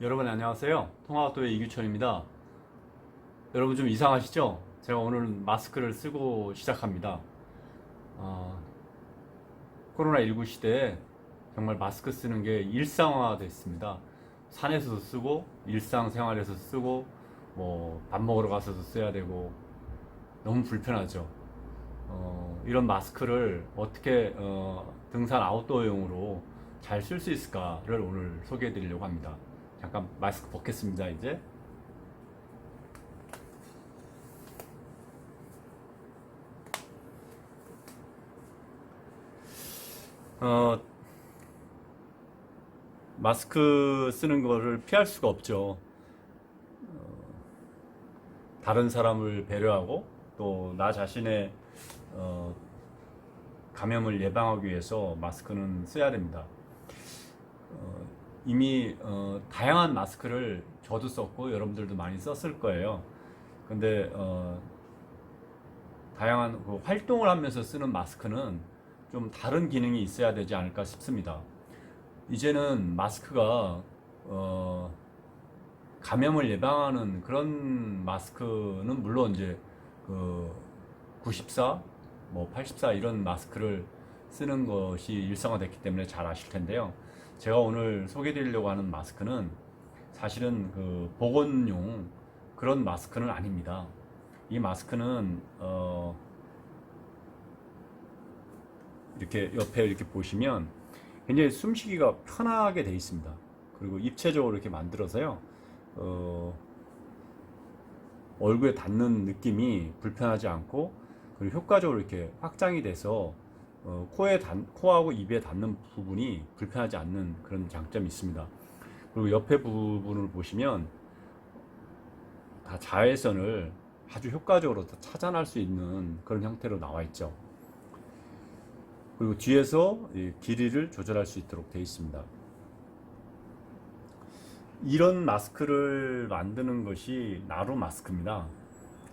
여러분 안녕하세요. 통화도의 이규철입니다. 여러분 좀 이상하시죠? 제가 오늘 마스크를 쓰고 시작합니다. 어, 코로나19 시대에 정말 마스크 쓰는 게 일상화 됐습니다. 산에서도 쓰고 일상생활에서 쓰고 뭐 밥 먹으러 가서도 써야 되고 너무 불편하죠. 어, 이런 마스크를 어떻게 어, 등산 아웃도어용으로 잘 쓸 수 있을까를 오늘 소개해 드리려고 합니다. 잠깐 마스크 벗겠습니다, 이제. 어, 마스크 쓰는 거를 피할 수가 없죠. 어, 다른 사람을 배려하고 또 나 자신의 어, 감염을 예방하기 위해서 마스크는 써야 됩니다. 어, 이미 어, 다양한 마스크를 저도 썼고 여러분들도 많이 썼을 거예요. 근데 어, 다양한 그 활동을 하면서 쓰는 마스크는 좀 다른 기능이 있어야 되지 않을까 싶습니다. 이제는 마스크가 어, 감염을 예방하는 그런 마스크는 물론 이제 그 94, 뭐 84 이런 마스크를 쓰는 것이 일상화됐기 때문에 잘 아실 텐데요. 제가 오늘 소개드리려고 하는 마스크는 사실은 그 보건용 그런 마스크는 아닙니다. 이 마스크는 어 이렇게 옆에 이렇게 보시면 굉장히 숨쉬기가 편하게 되어 있습니다. 그리고 입체적으로 이렇게 만들어서요. 어 얼굴에 닿는 느낌이 불편하지 않고 그리고 효과적으로 이렇게 확장이 돼서 어, 코에 닿, 코하고 입에 닿는 부분이 불편하지 않는 그런 장점이 있습니다. 그리고 옆에 부분을 보시면 다 자외선을 아주 효과적으로 다 차단할 수 있는 그런 형태로 나와 있죠. 그리고 뒤에서 이 길이를 조절할 수 있도록 되어 있습니다. 이런 마스크를 만드는 것이 나루 마스크입니다.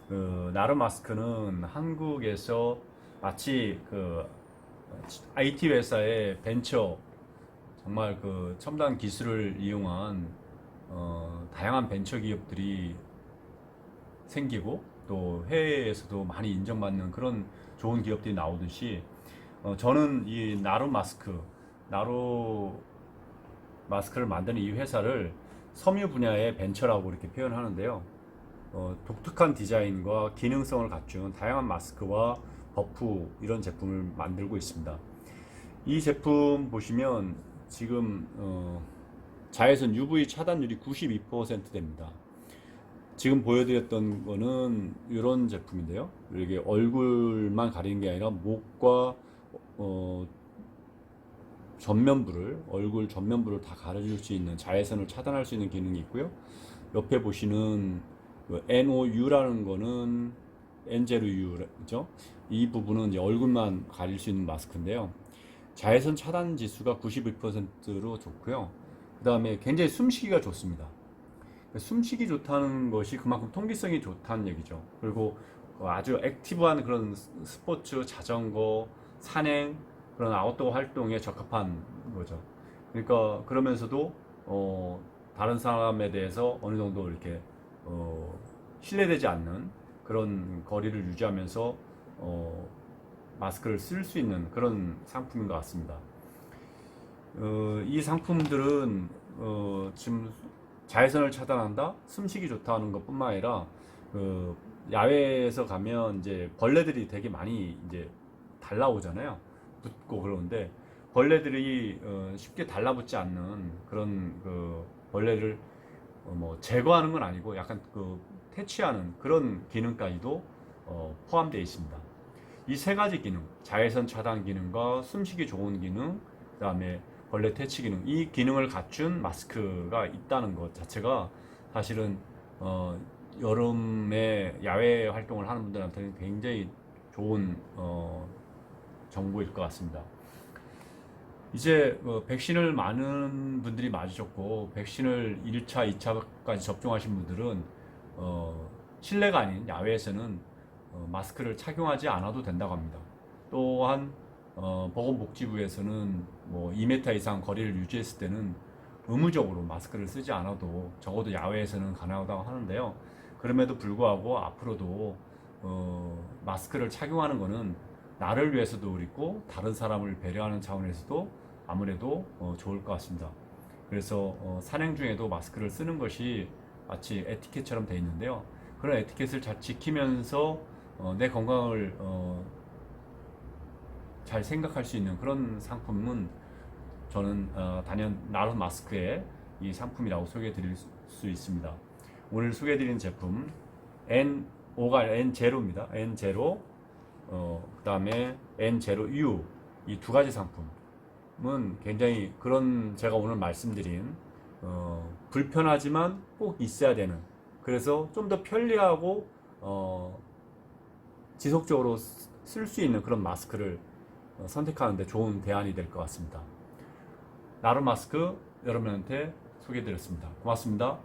그 나루 마스크는 한국에서 마치 그 IT 회사의 벤처 정말 그 첨단 기술을 이용한 어, 다양한 벤처 기업들이 생기고 또 해외에서도 많이 인정받는 그런 좋은 기업들이 나오듯이 어, 저는 이 나루 마스크 나루 마스크를 만드는 이 회사를 섬유 분야의 벤처라고 이렇게 표현하는데요. 어, 독특한 디자인과 기능성을 갖춘 다양한 마스크와 버프 이런 제품을 만들고 있습니다. 이 제품 보시면 지금 어, 자외선 UV 차단율이 92% 됩니다. 지금 보여드렸던 거는 이런 제품인데요. 이게 얼굴만 가리는 게 아니라 목과 어, 전면부를 얼굴 전면부를 다 가려줄 수 있는 자외선을 차단할 수 있는 기능이 있고요. 옆에 보시는 그 NOU라는 거는 엔제르유죠. 이 부분은 이제 얼굴만 가릴 수 있는 마스크인데요. 자외선 차단 지수가 92%로 좋고요. 그 다음에 굉장히 숨쉬기가 좋습니다. 숨쉬기 좋다는 것이 그만큼 통기성이 좋다는 얘기죠. 그리고 아주 액티브한 그런 스포츠, 자전거, 산행, 그런 아웃도어 활동에 적합한 거죠. 그러니까 그러면서도 어, 다른 사람에 대해서 어느 정도 이렇게 어, 신뢰되지 않는 그런 거리를 유지하면서 어, 마스크를 쓸 수 있는 그런 상품인 것 같습니다. 어, 이 상품들은 어, 지금 자외선을 차단한다, 숨쉬기 좋다는 것뿐만 아니라 그 야외에서 가면 이제 벌레들이 되게 많이 이제 달라오잖아요. 붙고 그러는데 벌레들이 어, 쉽게 달라붙지 않는 그런 그 벌레를 어, 뭐 제거하는 건 아니고 약간 그 퇴치하는 그런 기능까지도 어, 포함되어 있습니다. 이 세 가지 기능, 자외선 차단 기능과 숨쉬기 좋은 기능, 그 다음에 벌레 퇴치 기능, 이 기능을 갖춘 마스크가 있다는 것 자체가 사실은 어, 여름에 야외 활동을 하는 분들한테는 굉장히 좋은 어, 정보일 것 같습니다. 이제 어, 백신을 많은 분들이 맞으셨고 백신을 1차, 2차까지 접종하신 분들은 어, 실내가 아닌 야외에서는 어, 마스크를 착용하지 않아도 된다고 합니다. 또한 어, 보건복지부에서는 뭐 2m 이상 거리를 유지했을 때는 의무적으로 마스크를 쓰지 않아도 적어도 야외에서는 가능하다고 하는데요. 그럼에도 불구하고 앞으로도 어, 마스크를 착용하는 것은 나를 위해서도 그렇고 다른 사람을 배려하는 차원에서도 아무래도 어, 좋을 것 같습니다. 그래서 어, 산행 중에도 마스크를 쓰는 것이 마치 에티켓처럼 되어 있는데요. 그런 에티켓을 잘 지키면서 어, 내 건강을 어, 잘 생각할 수 있는 그런 상품은 저는 어, 단연 나름 마스크의 이 상품이라고 소개해 드릴 수- 수 있습니다. 오늘 소개해 드리는 제품 N5가 N0입니다. N0 어, 그다음에 N0U 이 두 가지 상품은 굉장히 그런 제가 오늘 말씀드린 어, 불편하지만 꼭 있어야 되는 그래서 좀 더 편리하고 어, 지속적으로 쓸 수 있는 그런 마스크를 어, 선택하는데 좋은 대안이 될 것 같습니다. 나름 마스크 여러분한테 소개해 드렸습니다. 고맙습니다.